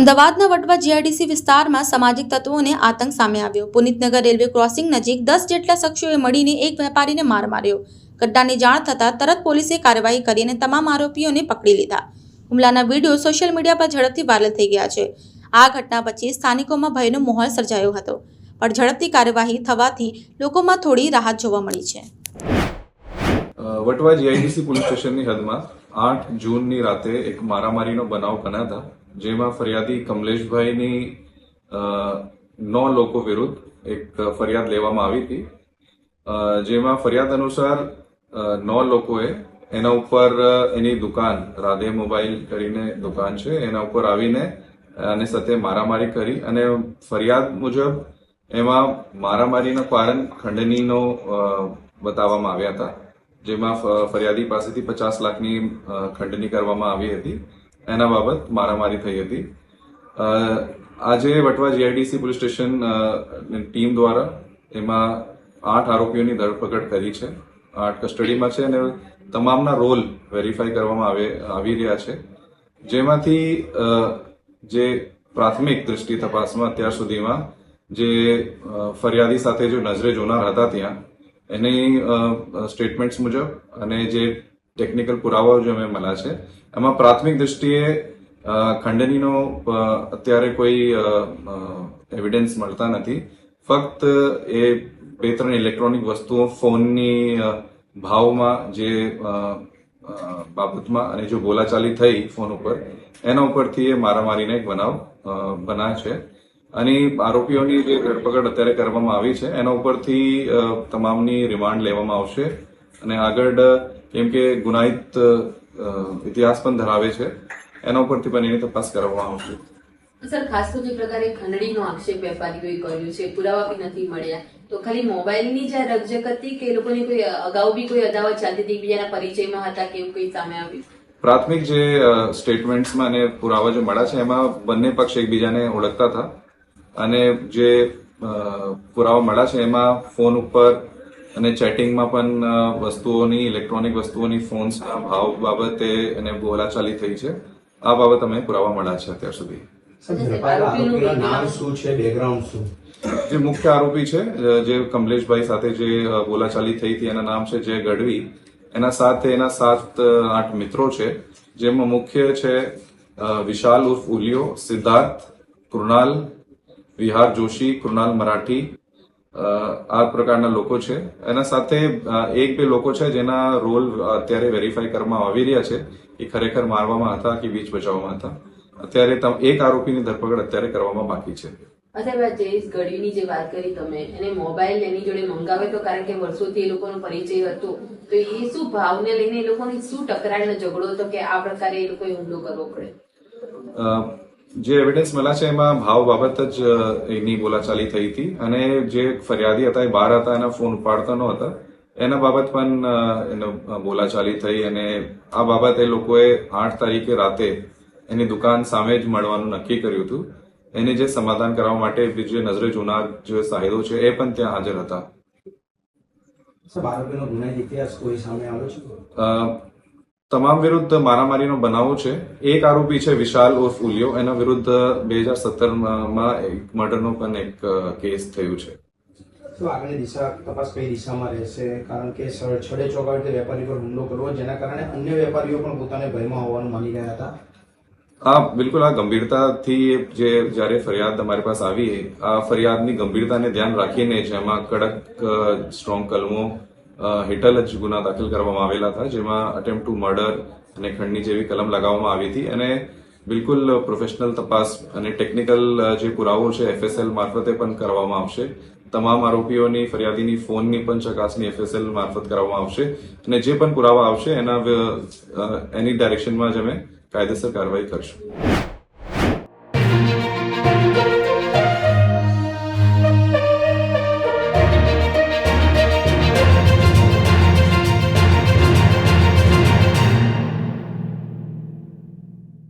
અમદાવાદના વટવા જીઆઈડીસી વિસ્તારમાં સામાજિક તત્વોને આતંક સામે આવ્યો. પુનિતનગર રેલવે ક્રોસિંગ નજીક દસ જેટલા શખ્સોએ મળીને એક વેપારીને માર માર્યો. ઘટનાની જાણ થતાં તરત પોલીસે કાર્યવાહી કરી અને તમામ આરોપીઓને પકડી લીધા. હુમલાના વીડિયો સોશિયલ મીડિયા પર ઝડપથી વાયરલ થઈ ગયા છે. આ ઘટના પછી સ્થાનિકોમાં ભયનો માહોલ સર્જાયો હતો, પણ ઝડપથી કાર્યવાહી થવાથી લોકોમાં થોડી રાહત જોવા મળી છે. વટવા જીઆઈડીસી પોલીસ સ્ટેશનની હદમાં આઠ જૂનની રાતે એક મારામારીનો બનાવ બન્યા હતા. જેમાં ફરિયાદી કમલેશભાઈની નો લોકો વિરુદ્ધ એક ફરિયાદ લેવામાં આવી હતી. જેમાં ફરિયાદ અનુસાર નો લોકોએ એના ઉપર એની દુકાન, રાધે મોબાઈલ કરીને દુકાન છે, એના ઉપર આવીને અને સાથે મારામારી કરી અને ફરિયાદ મુજબ એમાં મારામારીનું કારણ ખંડનીનો બતાવવામાં આવ્યા હતા. જેમાં ફરિયાદી પાસેથી પચાસ લાખની ખંડની કરવામાં આવી હતી. એના બાબત મારામારી થઈ હતી. આજે Vatva GIDC police station team દ્વારા એમાં આઠ આરોપીઓની ધરપકડ કરી છે. આઠ કસ્ટડીમાં છે અને તમામના રોલ વેરીફાઈ કરવામાં આવે, આવી રહ્યા છે. જેમાંથી જે પ્રાથમિક દૃષ્ટિ તપાસમાં અત્યાર સુધીમાં જે ફરિયાદી સાથે જો નજરે જોનાર હતા ત્યાં, એની સ્ટેટમેન્ટ્સ મુજબ અને જે ટેકનિકલ પુરાવાઓ જે અમે મળ્યા છે, એમાં પ્રાથમિક દૃષ્ટિએ ખંડનીનો અત્યારે કોઈ એવિડન્સ મળતા નથી. ફક્ત એ બે ત્રણ ઇલેક્ટ્રોનિક વસ્તુઓ ફોનની ભાવમાં જે બાબતમાં અને જો બોલાચાલી થઈ ફોન ઉપર, એના ઉપરથી એ મારામારીને એક બનાવ બના છે. અને આરોપીઓની જે ધરપકડ અત્યારે કરવામાં આવી છે, એના ઉપરથી તમામની રિમાન્ડ લેવામાં આવશે. અને આગળ કેમ કે ગુનાહિત ઇતિહાસ પણ ધરાવે છે. એના ઉપરથી પણ એની તપાસ કરવામાં આવશે. સર ખાસ તો જે પ્રકારે ખંડણીનો આક્ષેપ વેપારીઓએ કર્યો છે પુરાવા બી નથી મળ્યા. તો ખાલી મોબાઈલની જે રકજક હતી કે લોકોની કોઈ અગાઉ બી કોઈ અદાવત ચાલતી હતી એકબીજાના પરિચયમાં હતા કે એવું કંઈ સામે આવ્યું? પ્રાથમિક જે સ્ટેટમેન્ટ્સમાં અને પુરાવા જે મળ્યા છે એમાં બંને પક્ષ એકબીજાને ઓળખતા હતા. અને જે પુરાવા મળ્યા છે એમાં ફોન ઉપર અને ચેટિંગમાં પણ વસ્તુઓની ઇલેક્ટ્રોનિક વસ્તુઓની ફોન્સના ભાવ બાબતે એને બોલાચાલી થઈ છે. આ બાબત અમે પુરાવા મળ્યા છે અત્યાર સુધી. જે મુખ્ય આરોપી છે જે કમલેશભાઈ સાથે જે બોલાચાલી થઈ હતી એના નામ છે જય ગઢવી. એના સાથે એના સાત આઠ મિત્રો છે જેમાં મુખ્ય છે વિશાલ ઉર્ફ ઉલિયો સિદ્ધાર્થ કૃણાલ વિહાર જોશી કૃણાલ મરાઠી આ પ્રકારના લોકો છે. એના સાથે એક બે લોકો છે જેના રોલ અત્યારે વેરીફાઈ કરવામાં આવી રહ્યા છે એ ખરેખર મારવામાં હતા કે વીજ બચાવવામાં હતા. અત્યારે એક આરોપીની ધરપકડ અત્યારે કરવામાં બાકી છે. અથવા જયેશ ગઢવીની જે વાત કરી તમે એને મોબાઈલ એની જોડે મંગાવે તો કારણ કે વર્ષોથી એ લોકોનો પરિચય હતો તો એ શું ભાવને લઈને એ લોકોની શું ટકરાળનો ઝઘડો હતો કે આ પ્રકારે એ લોકોએ હુમલો કરવો પડે? જે એવિડન્સ મળ્યા છે એમાં ભાવ બાબત જ એની બોલાચાલી થઈ હતી અને જે ફરિયાદી હતા એ બહાર હતા એના ફોન ઉપાડતા ન હતા એના બાબત પણ એનો બોલાચાલી થઈ અને આ બાબત એ લોકોએ આઠ તારીખે રાતે એની દુકાન સામે જ મળવાનું નક્કી કર્યું હતું. એને જે સમાધાન કરવા માટે જે નજરે જોનાર જે સાહેદો છે એ પણ ત્યાં હાજર હતા. સર ગુનાહિત ઇતિહાસ કોઈ સામે આવ્યો છે? અ, તમામ વિરુદ્ધ મારામારીનો બનાવો છે. એક આરોપી છે વિશાલ ઉર્ફ ઉલિયો. એના વિરુદ્ધ બે હજાર સત્તરમાં એક મર્ડરનો પણ એક કેસ થયું છે. તો આગળની દિશા તપાસ કઈ દિશામાં રહેશે? કારણ કે છડે ચોગાડતે વેપારી પર હુમલો કરવો જેના કારણે અન્ય વેપારીઓ પણ પોતાને ભયમાં હોવાનું માની રહ્યા હતા. આ બિલકુલ. આ ગંભીરતાથી જે જ્યારે ફરિયાદ અમારી પાસે આવી આ ફરિયાદની ગંભીરતાને ધ્યાન રાખીને જેમાં કડક સ્ટ્રોંગ કલમો હેઠળ જ ગુના દાખલ કરવામાં આવેલા હતા, જેમાં અટેમ્પ ટુ મર્ડર અને ખંડની જેવી કલમ લગાવવામાં આવી હતી. અને બિલકુલ પ્રોફેશનલ તપાસ અને ટેકનિકલ જે પુરાવો છે એફએસએલ મારફતે પણ કરવામાં આવશે. તમામ આરોપીઓની ફરિયાદીની ફોનની પણ ચકાસણી એફએસએલ મારફત કરવામાં આવશે. અને જે પણ પુરાવા આવશે, એના એની ડાયરેક્શનમાં જ અમે કાયદેસર કાર્યવાહી કરશું.